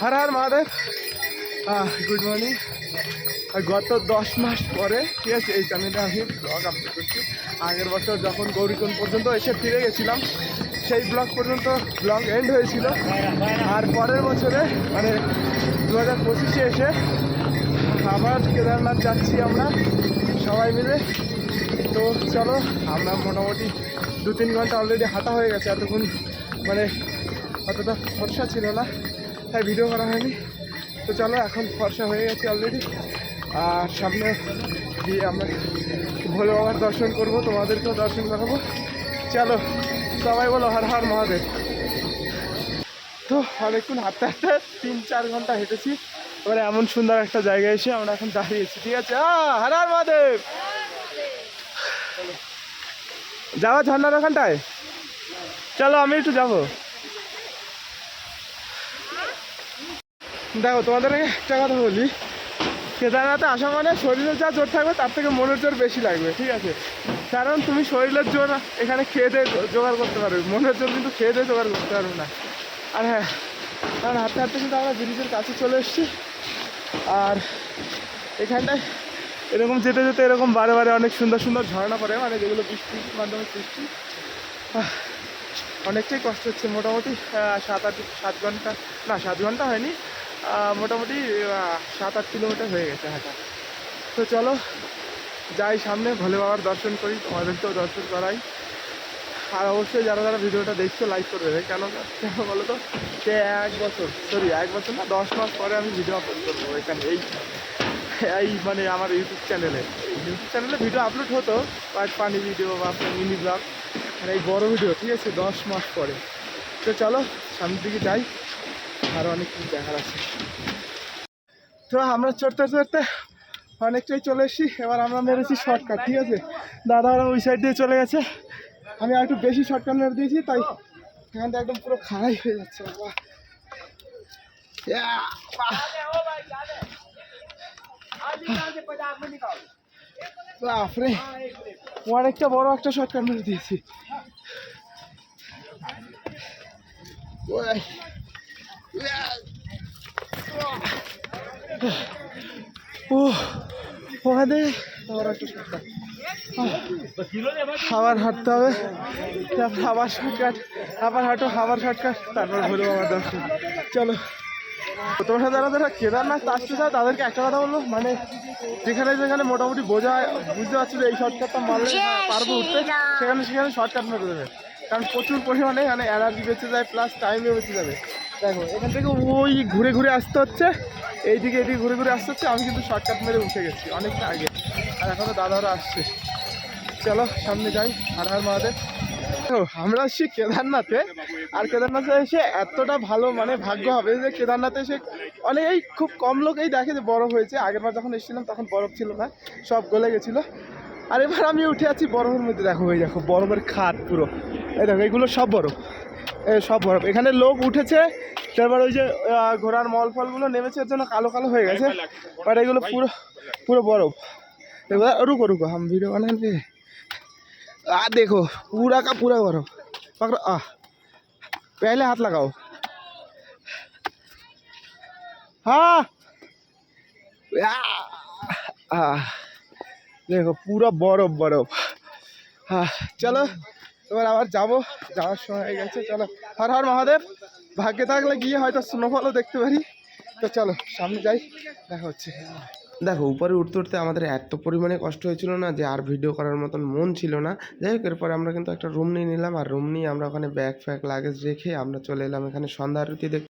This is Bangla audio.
হর হর মহাদেব গুড মর্নিং গত দশ মাস পরে, ঠিক আছে, এই চ্যানেলে আমি ব্লগ আপলোড করছি। আগের বছর যখন গৌরীকুণ্ড পর্যন্ত এসে ফিরে গেছিলাম, সেই ব্লগ পর্যন্ত ব্লগ এন্ড হয়েছিল। আর পরের বছরে মানে দু হাজার পঁচিশে এসে আবার কেদারনাথ যাচ্ছি আমরা, সবাই মিলে। তো চলো, আমরা মোটামুটি দু তিন ঘণ্টা অলরেডি হাঁটা হয়ে গেছে, এতক্ষণ মানে অতটা ফর্সা ছিল না। তাই ভিডিও করা হয়নি। তো চলো, এখন ফর্সা হয়ে গেছে অলরেডি আর সামনে গিয়ে আমরা ভোলে বাবার দর্শন করব, তোমাদেরকেও দর্শন করাবো। চলো, সবাই বলো হর হর মহাদেব। তো অনেকক্ষণ হাঁটতে হাঁটতে তিন চার ঘণ্টা হেঁটেছি। এবারে এমন সুন্দর একটা জায়গায় এসে আমরা এখন দাঁড়িয়েছি ঠিক আছে? হর হর মহাদেব! যাওয়া ঝর্নার ওখানটায়? চলো, আমি একটু যাব। দেখো, তোমাদের একটা কথা বলি। কেদারনাথে আসা মানে শরীরের যা জোর থাকবে, তার থেকে মনের জোর বেশি লাগবে, ঠিক আছে? কারণ তুমি শরীরের জোর এখানে খেয়ে দিয়ে জোগাড় করতে পারবে। মনের জোর কিন্তু খেয়ে দিয়ে জোগাড় করতে পারবে না। আর হ্যাঁ কারণ হাঁটতে হাঁটতে কিন্তু আমরা ব্রিজের কাছে চলে এসেছি। আর এখানটায় এরকম যেতে যেতে এরকম বারে বারে অনেক সুন্দর সুন্দর ঝর্ণা পড়ে মানে যেগুলো বৃষ্টির মাধ্যমে সৃষ্টি। অনেকটাই কষ্ট হচ্ছে মোটামুটি। সাত আট সাত ঘণ্টা না, সাত ঘণ্টা হয়নি। মোটামুটি সাত আট কিলোমিটার হয়ে গেছে হাঁটা। তো চলো, যাই সামনে, ভোলে বাবার দর্শন করি, তোমাদেরকেও দর্শন করাই। আর অবশ্যই যারা যারা ভিডিওটা দেখছ লাইক করে দেবে। কেন কেন বলো তো? সে এক বছর সরি এক বছর না, দশ মাস পরে আমি ভিডিও আপলোড করব এখানে, এই এই মানে আমার ইউটিউব চ্যানেলে ইউটিউব চ্যানেলে ভিডিও আপলোড হতো পাঁচ পানি ভিডিও বা মিনি ব্লগ মানে এই বড় ভিডিও ঠিক আছে? দশ মাস পরে। তো চলো, সামনের দিকে যাই। আরও অনেক কিছু দেখার আছে। তো আমরা চড়তে চড়তে অনেকটাই চলে এসেছি। এবার আমরা মেরেছি শর্টকাট ঠিক আছে? দাদা ওরা ওই সাইড দিয়ে চলে গেছে। আমি একটু বেশি শর্টকাট মেরে দিয়েছি, তাই এখানটা একদম পুরো খাড়াই হয়ে যাচ্ছে। বাপরে। অনেকটা বড় একটা শর্টকাট মেরে দিয়েছি। ও ওখানে আবার হাঁটতে হবে। তারপর আবার শর্টকাট আবার হাঁটো আবার শর্টকাট। তারপর ভুলবো আমার দর্শন। চলো। তোমরা যারা যারা কেদারনাথ আসতে চাও তাদেরকে একটা কথা বলব। মানে যেখানে যেখানে মোটামুটি বোঝা বুঝতে পারছি যে এই শর্টকাটটা মারলে হ্যাঁ, পারব উঠতে। সেখানে সেখানে শর্টকাট মেরে দেবে। কারণ প্রচুর পরিমাণে মানে এনার্জি বেঁচে যায় প্লাস টাইমও বেঁচে যাবে। দেখো, এখান থেকে ওই ঘুরে ঘুরে আসতে হচ্ছে। এইদিকে এদিকে ঘুরে ঘুরে আসতে হচ্ছে। আমি কিন্তু শর্টকাট মেরে উঠে গেছি, অনেকটা আগে। আর এখনও দাদারা আসছে। চলো, সামনে যাই আর হার মহাদেব আমরা আসছি কেদারনাথে। আর কেদারনাথে এসে এতটা ভালো মানে ভাগ্য হবে যে কেদারনাথে এসে অনেক এই খুব কম লোকেই দেখে যে বরফ হয়েছে। আগেরবার যখন এসেছিলাম, তখন বরফ ছিল না। সব গলে গেছিল। আর এবার আমি উঠে আছি বরফের মধ্যে। দেখো এই দেখো, বরফের খাট পুরো। এই দেখো, এগুলো সব বরফ। সব বরফ এখানে লোক উঠেছে তারপর ওই যে আহ, ঘোড়ার মল ফলগুলো নেমেছে এর জন্য কালো কালো হয়ে গেছে বাট এগুলো পুরো পুরো বরফ এবার रुको रुको हम वीडियो बनाएंगे आ देखो पूरा का पूरा बर्फ पकड़ो आ पहले हाथ लगाओ हाँ आ, आ, দেখো পুরো বরফ বরফ হ্যাঁ চলো এবার আবার যাব, যাওয়ার সময় হয়ে গেছে, চলো। হর হর মহাদেব, ভাগ্যে থাকলে গিয়ে হয়তো স্নোফলও দেখতে পারি। তো চলো, সামনে যাই, দেখা হচ্ছে। দেখো, উপরে উঠতে উঠতে আমাদের এত পরিমাণে কষ্ট হয়েছিল না যে আর ভিডিও করার মতন মন ছিল না। যাই হোক, এরপরে আমরা কিন্তু একটা রুম নিয়ে নিলাম, আর রুম নিয়ে আমরা ওখানে ব্যাগ ফ্যাগ লাগেজ রেখে আমরা চলে এলাম এখানে সন্ধ্যা আরতি দেখতে।